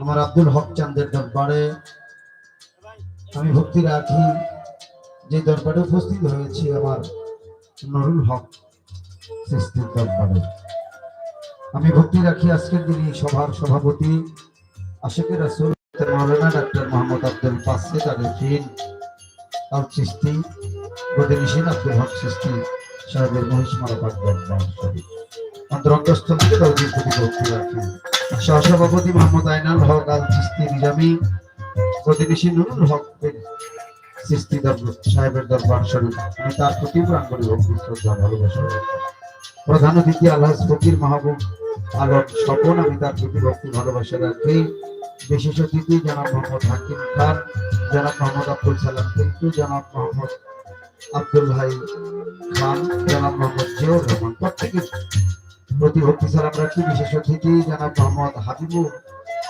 আমার আব্দুল হক চান্দের দরবারে। আমি ভক্তি রাখি। যে দরবারে উপস্থিত হয়েছি আমার নরুল হক সৃষ্টির দরবারে। আমি ভক্তি রাখি আজকের দিনে এই সভার সভাপতি আশেকের রাসুল মৌলানা ডাক্তার মোহাম্মদ আব্দুল বাসেদ আরিফিন আল চিস্তি বদিনিসিন আব্দুল হক সৃষ্টি সাহেবের মহিষমালা পাক দরবার শরীফ। অন্তরঙ্গস্থ থেকে দলজির প্রতি ভক্তি রাখি সহসভাপতি মোহাম্মদ আইনাল হক আল চিস্তি নিজামী, প্রতিবেশী নুরুল হক সৃষ্টি সাহেবের দরবার শরীফ আমি তার প্রতি প্রাঙ্গণে ভক্তি, শ্রদ্ধা, ভালোবাসা প্রধান অতিথি আল্লাহ ফকির মাহবুব আলম স্বপন। আমি তার প্রতি ভক্তি, ভালোবাসা রাখি। বিশেষ অতিথি জনাব মোহাম্মদ হাকিম খান, জনাব মোহাম্মদ আব্দুল সালাম কিন্তু, জনাব মোহাম্মদ আব্দুল ভাই খান, জনাব মোহাম্মদ জিয়াউর রহমান প্রত্যেকের প্রতি ভক্তি সালাম রাখি, বিশেষ অতিথি, জনাব মোহাম্মদ হাবিবুল,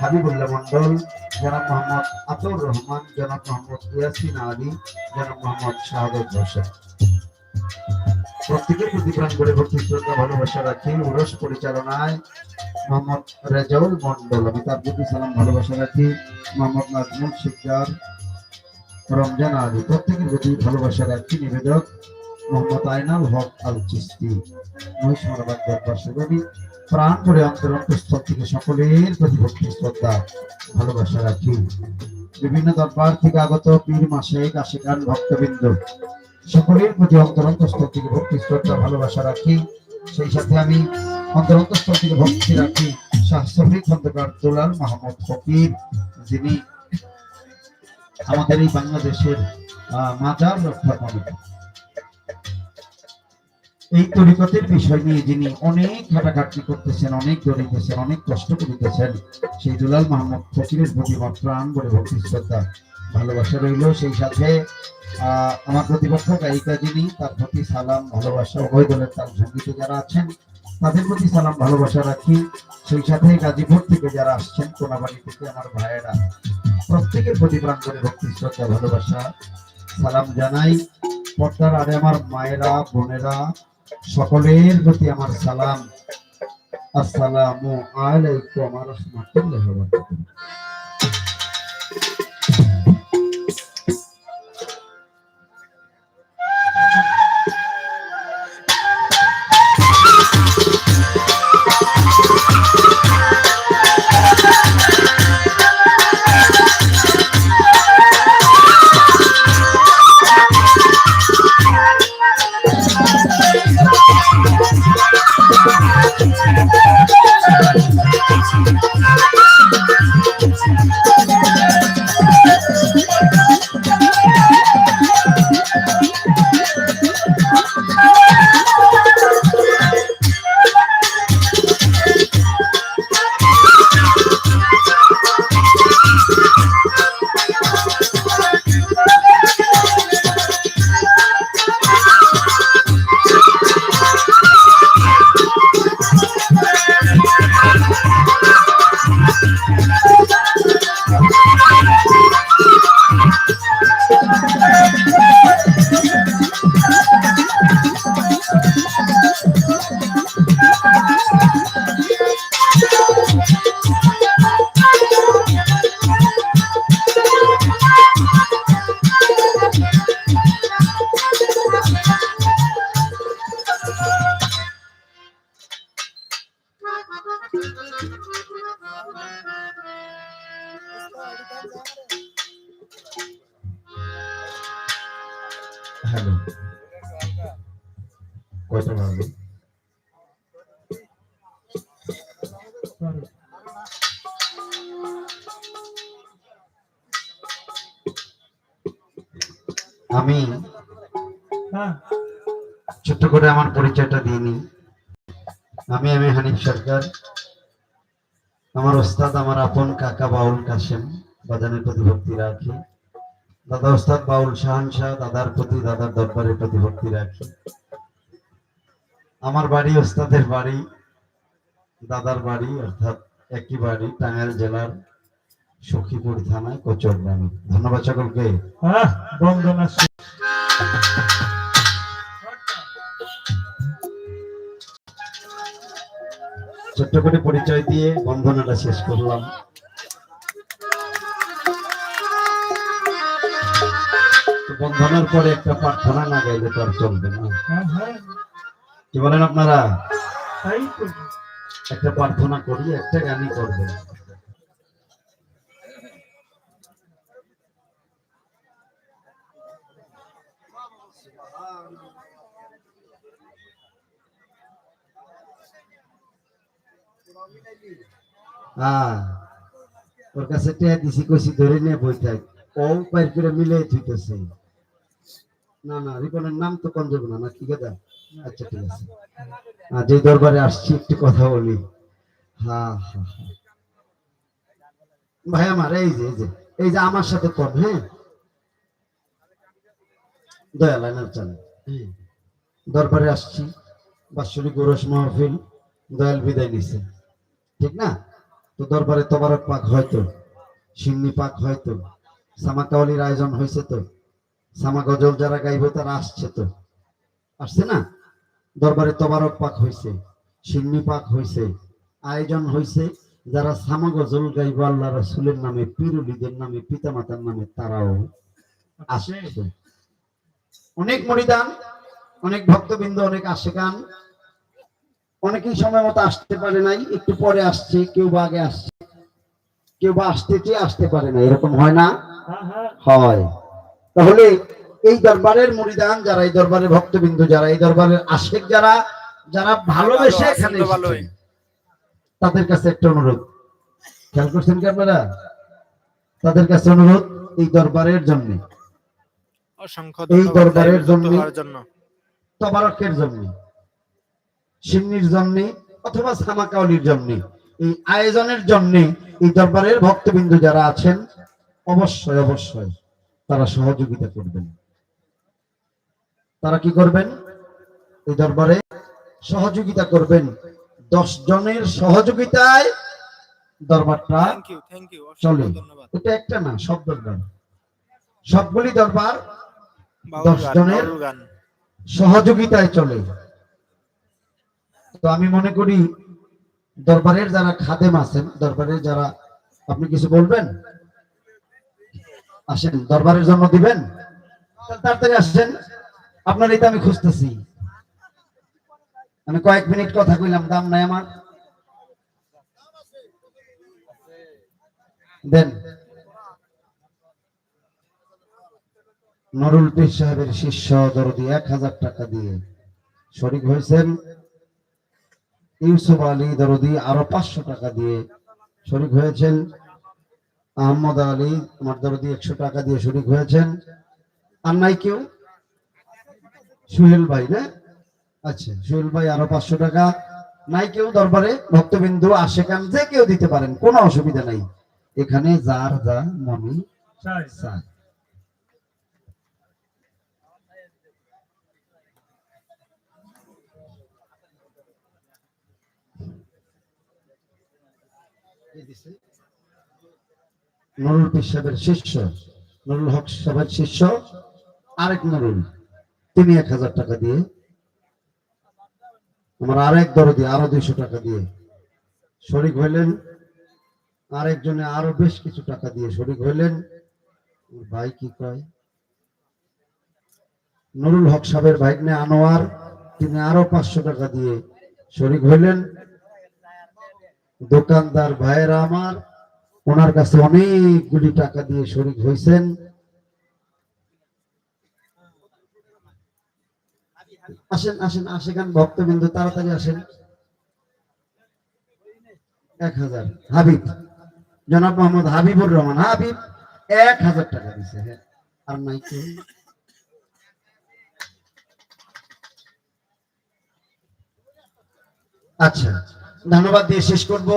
হাবিবুল্লাহ মন্ডল জনাব মোহাম্মদ আতর রহমান, জনাব মোহাম্মদ ইয়াসিন আলী, জনাব মোহাম্মদ শাহাদত হোসেন। প্রত্যেকের প্রতি প্রাণ করে ভক্তি, শ্রদ্ধা, ভালোবাসা রাখি। উরস পরিচালনায় মোহাম্মদ রেজাউল মন্ডল আমি তার প্রতি সালাম, ভালোবাসা রাখি। মোহাম্মদ নাজমুল শিকদার, রমজান আলী। প্রত্যেকের প্রতি ভালোবাসা রাখি, নিবেদক। মোহাম্মদ আইনাল হক আল চিস্তি দরবার প্রাণ করে থেকে সকলের শ্রদ্ধা, ভালোবাসা রাখি। বিভিন্ন দরবার থেকে আগত পীর মাসেক, আশিকান ভক্তবৃন্দ, সকলের প্রতি অন্তর থেকে ভক্তি শ্রদ্ধা, ভালোবাসা রাখি। সেই সাথে আমি অন্তর অন্তঃস্থল থেকে ভক্তি রাখি শফিক খন্দকার দুলাল মাহমুদ ফকির, যিনি আমাদের এই বাংলাদেশের মাজার রক্ষা কমিটি এই তরিকতের বিষয় নিয়ে যিনি অনেক ঘাটাঘাটি করতেছেন, অনেক দৌড়িতেছেন অনেক কষ্ট করিতেছেন, সেই দুলাল মাহমুদ ফকিরের প্রতি প্রাণ বলে ভক্তি শ্রদ্ধা। ভালোবাসা রইল সেই সাথে আমার প্রতিপক্ষ গায়িকা যিনি, তার প্রতি সালাম, ভালোবাসা, উভয় দলের তার সঙ্গীতে যারা আছেন, তাদের প্রতি সালাম, ভালোবাসা রাখি। সেই সাথে গাজীপুর থেকে যারা আসছেন, কোনাবাড়ি থেকে আমার ভাইয়েরা, প্রত্যেকের প্রতি প্রাণ করে ভক্তি শ্রদ্ধা, ভালোবাসা, সালাম জানাই। পর্দার আরে আমার মায়েরা, বোনেরা সকলের প্রতি আমার সালাম। আসসালামু আলাইকুম রাহমাতুল্লাহি আমি হ্যাঁ। ছোট্ট করে আমার পরিচয়টা দিয়ে নিই। আমি আমি হানিফ সরকার। আমার ওস্তাদ আমার আপন কাকা বাউল কাশেম বাজানের প্রতি ভক্তি রাখি। দাদা ওস্তাদ বাউল শাহান শাহ দাদার প্রতি দাদার দরবারের প্রতি ভক্তি রাখি। আমার বাড়ি ওস্তাদের বাড়ি দাদার বাড়ি অর্থাৎ একই বাড়ি টাঙ্গাইল জেলার সখীপুর থানায় কচর গ্রামে ধন্যবাদ সকলকে। ছোট্ট করে পরিচয় দিয়ে বন্ধনাটা শেষ করলাম। বন্ধনার পরে একটা প্রার্থনা না গেলে তো আর চলবে না। কি বলেন আপনারা? একটা প্রার্থনা করি একটা গানই করব। হ্যাঁ ওর কাছে টেয়া দিছি কইছি ধরে নিয়ে বই থাক। ও পার করে মিলে থুইতেছে। না না রিপনের নাম তো কোন যাবে না না কি কথা আচ্ছা ঠিক আছে। যে দরবারে আসছি, একটু কথা বলি। হ্যাঁ। ভাই আমার, এই যে এই যে এই যে আমার সাথে হ্যাঁ? দয়াল চান হ্যাঁ। দরবারে আসছি, বাৎসরিক গোরস মাহফিল, দয়াল বিদায় নিছে। ঠিক না? তো দরবারে তবারক পাক হয়তো, সিন্নি পাক হয়তো সামাকাওয়ালির আয়োজন হয়েছে তো সামা গজল যারা গাইবে তারা আসছে তো। আসছে না? দরবারে তবারক পাক হয়েছে সিন্নি পাক হয়েছে আয়োজন হয়েছে যারা সামা গজল গাইব আল্লাহ রসুলের নামে পিরুলিদের নামে পিতামাতার নামে তারাও আসছে। অনেক মরিদান অনেক ভক্তবৃন্দ অনেক আশেকান। অনেকেই সময় মতো আসতে পারে নাই একটু পরে আসছে কেউ বা আগে আসছে কেউ বা আসতে চেয়ে আসতে পারে না এরকম হয় না? হ্যাঁ হ্যাঁ। হয়। তাহলে এই দরবারের মরিদান যারা এই দরবারের ভক্তবিন্দু যারা এই দরবারের আশেক যারা যারা ভালোবেসে এখানে তাদের কাছে একটা অনুরোধ। খেয়াল করছেন কি আপনারা? তাদের কাছে অনুরোধ এই দরবারের জন্য। এই দরবারের জন্য- তবারকের জন্য সিন্নির জন্য অথবা সামাকাওয়ালির জন্য এই আয়োজনের জন্য এই দরবারের ভক্তবিন্দু যারা আছেন অবশ্যই অবশ্যই তারা সহযোগিতা করবেন। তারা কি করবেন? এই দরবারে সহযোগিতা করবেন। দশ জনের সহযোগিতায় দরবারটা চলে। এটা একটা না সব দরবার। সবগুলি দরবার দশ জনের- সহযোগিতায় চলে। তো আমি মনে করি দরবারের যারা খাদেম আছেন দরবারের যারা আপনি কিছু বলবেন? আসেন দরবারের জন্য দিবেন? তাড়াতাড়ি আসছেন আপনার এটা আমি খুঁজতেছি। আমি কয়েক মিনিট কথা কইলাম, দাম নাই আমার। দেন। নুরুল পীর সাহেবের শিষ্য দরদি এক হাজার টাকা দিয়ে শরিক হয়েছেন। ইউসুফ আলী দরদি আরও পাঁচশো টাকা দিয়ে শরিক হয়েছেন। আহমদ আলী আমার দরদি একশো টাকা দিয়ে শরিক হয়েছেন। আর নাই কেউ? সুহেল ভাই না? আচ্ছা সুহেল ভাই আরও পাঁচশো টাকা। নাই কেউ দরবারে ভক্তবিন্দু আশেকান যে কেউ দিতে পারেন কোনো অসুবিধা নাই। এখানে যার যা মনে চায় নুরুল পীর সাহেবের শিষ্য নুরুল হক সাহেবের শিষ্য আরেক নুরুল। তিনি এক হাজার টাকা দিয়ে, আমার আরেক দরদি, আরও দুইশো টাকা দিয়ে শরিক হইলেন। আরেকজনে আরও বেশ কিছু টাকা দিয়ে শরিক হইলেন। ভাই কি কয়? নুরুল হক সাহেবের ভাইগনে আনোয়ার, তিনি আরও পাঁচশো টাকা দিয়ে শরিক হইলেন। দোকানদার ভাইয়েরা আমার, ওনার কাছে অনেকগুলি টাকা দিয়ে শরিক হয়েছেন আসেন আসেন আসেন ভক্তবিন্দু, তাড়াতাড়ি আসেন। এক হাজার। হাবিব। জনাব মোহাম্মদ হাবিবুর রহমান। হাবিব, এক হাজার টাকা দিছে হ্যাঁ। আর নাই কেউ আচ্ছা ধন্যবাদ দিয়ে শেষ করব।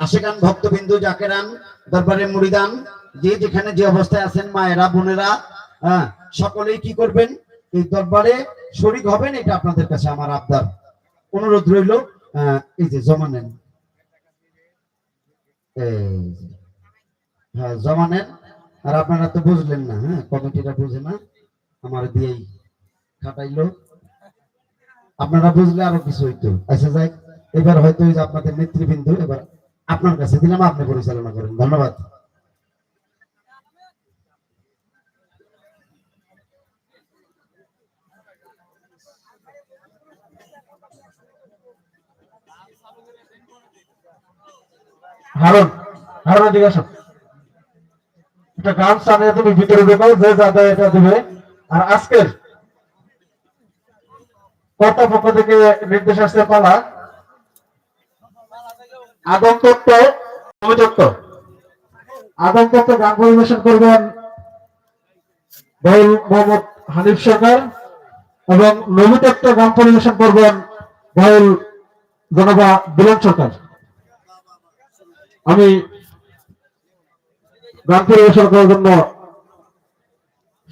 আশেকান ভক্তবিন্দু জাকেরান দরবারে মুড়িদান, যে যেখানে যে অবস্থায় আছেন মায়েরা, বোনেরা হ্যাঁ সকলেই কি করবেন? এই দরবারে শরিক হবেন, এটা আপনাদের কাছে আমার আবদার। অনুরোধ রইল এই যে জমা নেন। হ্যাঁ জমা নেন। আর আপনারা তো বুঝলেন না হ্যাঁ কমিটিটা বুঝে না, আমার দিয়েই খাটাইলো। আপনারা বুঝলে আরও কিছু হইতো। আচ্ছা যাই, এবার হয়তো আপনাদের নেতৃবৃন্দ, এবার আপনার কাছে দিলাম, আপনি পরিচালনা করেন। ধন্যবাদ। হারুন হারুন এদিকে আসো। একটা গান চালিয়ে তুমি ভিতরে ঢোকাও যে যা দেয় এটা দিবে। আর আজকের কর্তা পক্ষ থেকে নির্দেশ আসছে পালা। আদম তত্ত্ব তত্ত্ব। আদম তত্ত্ব গান পরিবেশন করবেন ভাই মোহাম্মদ হানিফ সরকার এবং নবী তত্ত্ব গান পরিবেশন করবেন ভাইল জনবা বিলন সরকার। আমি গান পরিবেশন করার জন্য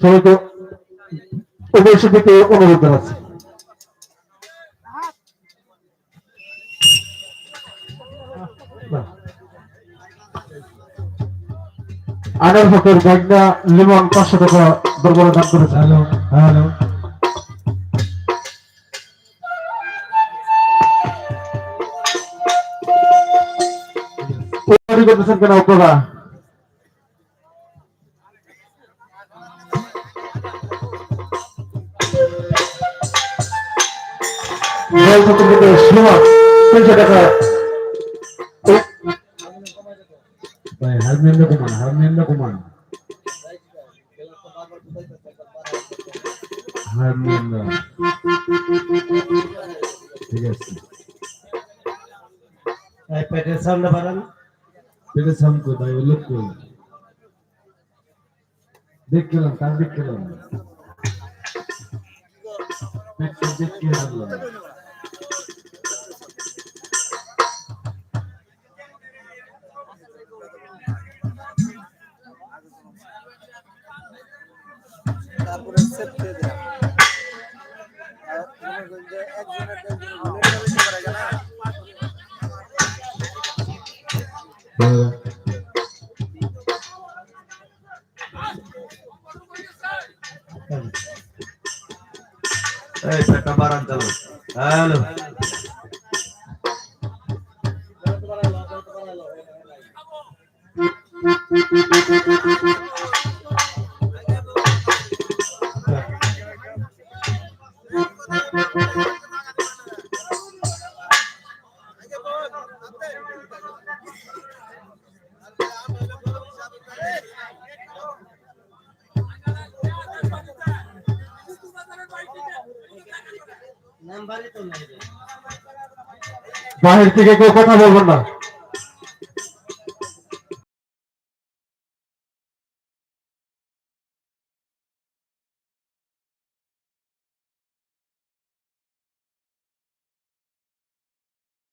সবাইকে উপস্থিতিকে অনুরোধ জানাচ্ছি। আনার ফকের গাইডা লিমন পাঁচশো টাকা দরবারে দান করেছে। Hello hello. তৈরি করতেছেন কেন আপনারা তিনশো টাকা। কুমার হারমেন্দ্র কুমার। ঠিক আছে। এই সামনে বাড়ান। পেটে সাম কোথায় ওই লোক কই দেখ গেলাম তার দেখ গেলাম পেটটা দেখ কে আনলাম তারপরে সেট এই পেটটা বাড়ান চালো হ্যালো বাহির থেকে কেউ কথা বলবেন না।